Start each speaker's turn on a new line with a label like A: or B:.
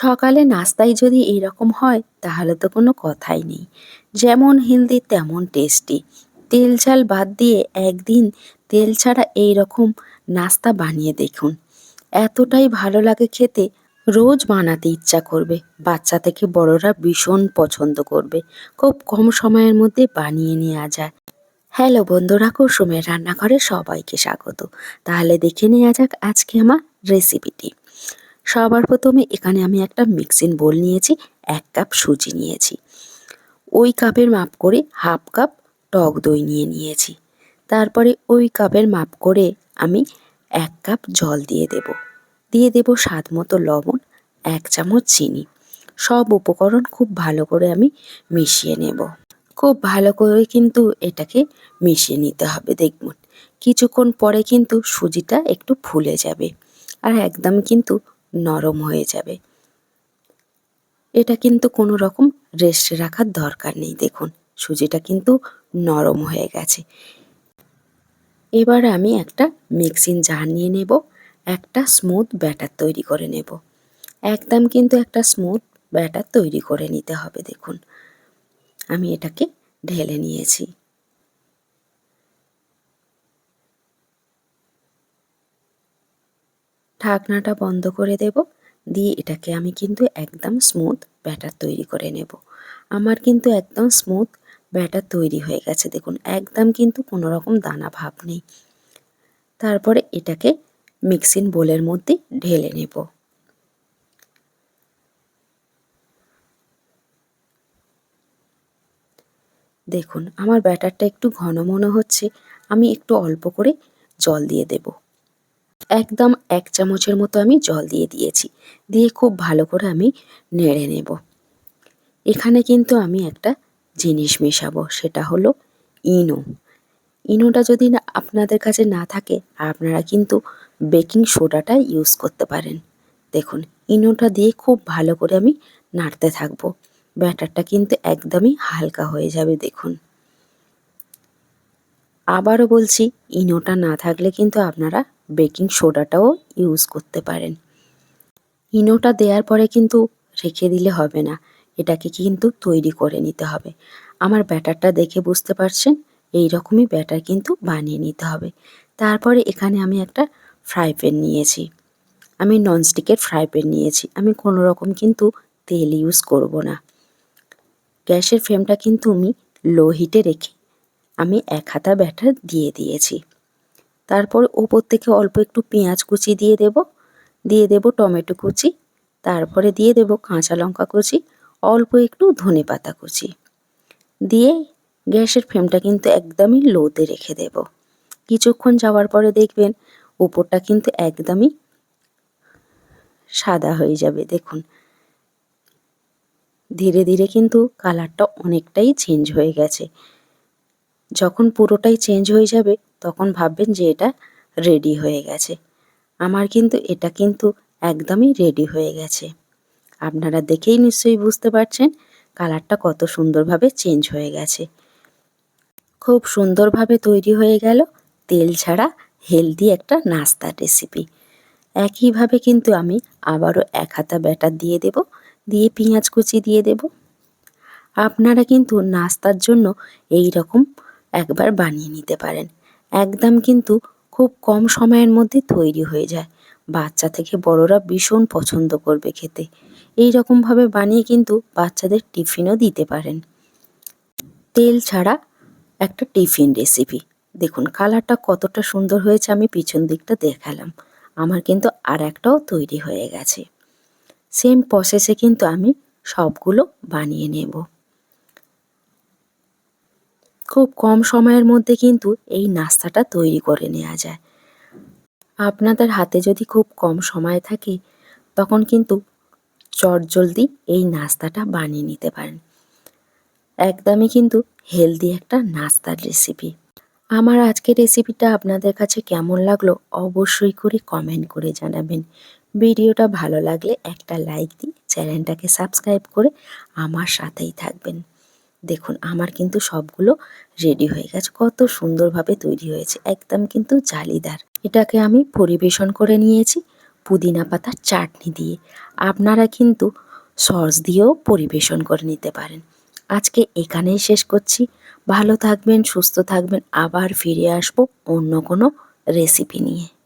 A: সকালে নাস্তায় যদি এইরকম হয়, তাহলে তো কোনো কথাই নেই। যেমন হেলদি, তেমন টেস্টি। তেল ঝাল বাদ দিয়ে একদিন তেল ছাড়া এই রকম নাস্তা বানিয়ে দেখুন। এতটাই ভালো লাগে খেতে, রোজ বানাতে ইচ্ছা করবে। বাচ্চা থেকে বড়রা ভীষণ পছন্দ করবে। খুব কম সময়ের মধ্যে বানিয়ে নেওয়া যায়। হ্যালো বন্ধুরা, কুসুমের রান্নাঘরে সবাইকে স্বাগত। তাহলে দেখে নেওয়া যাক আজকে আমার রেসিপিটি। সবার প্রথমে এখানে আমি একটা মিক্সিং বোল নিয়েছি, এক কাপ সুজি নিয়েছি। ওই কাপের মাপ করে হাফ কাপ টক দই নিয়ে নিয়েছি। তারপরে ওই কাপের মাপ করে আমি এক কাপ জল দিয়ে দেব। দিয়ে দেব স্বাদ মতো লবণ, এক চামচ চিনি। সব উপকরণ খুব ভালো করে আমি মিশিয়ে নেব। খুব ভালো করে কিন্তু এটাকে মিশিয়ে নিতে হবে দেখুন। কিছুক্ষণ পরে কিন্তু সুজিটা একটু ফুলে যাবে। আর একদম কিন্তু নরম হয়ে যাবে। এটা কিন্তু কোনো রকম রেস্টে রাখার দরকার নেই, দেখুন। সুজিটা কিন্তু নরম হয়ে গেছে। এবার আমি একটা মিক্সিং জার নিয়ে নেব, একটা স্মুথ ব্যাটার তৈরি করে নেব। একদম কিন্তু একটা স্মুথ ব্যাটার তৈরি করে নিতে হবে, দেখুন। আমি এটাকে ঢেলে নিয়েছি। ঢাকনাটা বন্ধ করে দেব। দিয়ে এটাকে আমি কিন্তু একদম স্মুথ ব্যাটার তৈরি করে নেব। আমার কিন্তু একদম স্মুথ ব্যাটার তৈরি হয়ে গেছে। দেখুন, একদম কিন্তু কোনো রকম দানা ভাব নেই। তারপরে এটাকে মিক্সিং বোলের মধ্যে ঢেলে নেব। দেখুন, আমার ব্যাটারটা একটু ঘন মনে হচ্ছে। আমি একটু অল্প করে জল দিয়ে দেব। একদম এক চামচের মতো আমি জল দিয়ে দিয়েছি। দিয়ে খুব ভালো করে আমি নেড়ে নেব। এখানে কিন্তু আমি একটা জিনিস মেশাবো, সেটা হলো ইনো। ইনোটা যদি না আপনাদের কাছে না থাকে, আপনারা কিন্তু বেকিং সোডাটা ইউজ করতে পারেন। দেখুন, ইনোটা দিয়ে খুব ভালো করে আমি নাড়তে থাকব। ব্যাটারটা কিন্তু একদমই হালকা হয়ে যাবে, দেখুন। আবারও বলছি, ইনোটা না থাকলে কিন্তু আপনারা বেকিং সোডাটাও ইউজ করতে পারেন। ইনোটা দেওয়ার পরে কিন্তু রেখে দিলে হবে না। এটাকে কিন্তু তৈরি করে নিতে হবে। আমার ব্যাটারটা দেখে বুঝতে পারছেন এই রকমই ব্যাটার কিন্তু বানিয়ে নিতে হবে। তারপরে এখানে আমি একটা ফ্রাই প্যান নিয়েছি। আমি ননস্টিকের ফ্রাই প্যান নিয়েছি। আমি কোনো রকম কিন্তু তেল ইউজ করব না। গ্যাসের ফ্লেমটা কিন্তু আমি লো হিটে রেখে আমি এক হাতা ব্যাটার দিয়ে দিয়েছি। তারপর ওপর থেকে অল্প একটু পেঁয়াজ কুচি দিয়ে দেব দিয়ে দেব টমেটো কুচি, তারপরে দিয়ে দেব কাঁচা লঙ্কা কুচি, অল্প একটু ধনে পাতা কুচি। দিয়ে গ্যাসের ফ্লেমটা কিন্তু একদমই লোতে রেখে দেব। কিছুক্ষণ যাওয়ার পরে দেখবেন উপরটা কিন্তু একদমই সাদা হয়ে যাবে, দেখুন। ধীরে ধীরে কিন্তু কালারটা অনেকটাই চেঞ্জ হয়ে গেছে। যখন পুরোটাই চেঞ্জ হয়ে যাবে তখন ভাববেন যে এটা রেডি হয়ে গেছে। আমার কিন্তু, এটা কিন্তু একদমই রেডি হয়ে গেছে। আপনারা দেখেই নিশ্চয়ই বুঝতে পারছেন কালারটা কত সুন্দরভাবে চেঞ্জ হয়ে গেছে। খুব সুন্দরভাবে তৈরি হয়ে গেল তেল ছাড়া হেলদি একটা নাস্তার রেসিপি একইভাবে কিন্তু আমি আবারও এক হাতা ব্যাটার দিয়ে দেব, দিয়ে পেঁয়াজ কুচি দিয়ে দেব। আপনারা কিন্তু নাস্তার জন্য এই রকম একবার বানিয়ে নিতে পারেন। একদম কিন্তু খুব কম সময়ের মধ্যে তৈরি হয়ে যায়। বাচ্চা থেকে বড়রা ভীষণ পছন্দ করবে খেতে। এই রকমভাবে বানিয়ে কিন্তু বাচ্চাদের টিফিনও দিতে পারেন। তেল ছাড়া একটা টিফিন রেসিপি দেখুন, কালারটা কতটা সুন্দর হয়েছে আমি পিছন দিকটা দেখালাম। আমার কিন্তু আর একটাও তৈরি হয়ে গেছে। সেম প্রসেসে কিন্তু আমি সবগুলো বানিয়ে নেব। খুব কম সময়ের মধ্যে কিন্তু এই নাস্তাটা তৈরি করে নেওয়া যায়। আপনাদের হাতে যদি খুব কম সময় থাকে, তখন কিন্তু চটজলদি এই নাস্তাটা বানিয়ে নিতে পারেন। একদমই কিন্তু হেলদি একটা নাস্তার রেসিপি আমার আজকের রেসিপিটা আপনাদের কাছে কেমন লাগল অবশ্যই করে কমেন্ট করে জানাবেন। ভিডিওটা ভালো লাগলে একটা লাইক দিয়ে চ্যানেলটাকে সাবস্ক্রাইব করে আমার সাথেই থাকবেন। দেখুন, আমার কিন্তু সবগুলো রেডি হয়ে গেছে। কত সুন্দরভাবে তৈরি হয়েছে। একদম কিন্তু জালিদার। এটাকে আমি পরিবেশন করে নিয়েছি পুদিনা পাতার চাটনি দিয়ে। আপনারা কিন্তু সস দিয়েও পরিবেশন করে নিতে পারেন। আজকে এখানেই শেষ করছি। ভালো থাকবেন, সুস্থ থাকবেন। আবার ফিরে আসব অন্য কোনো রেসিপি নিয়ে।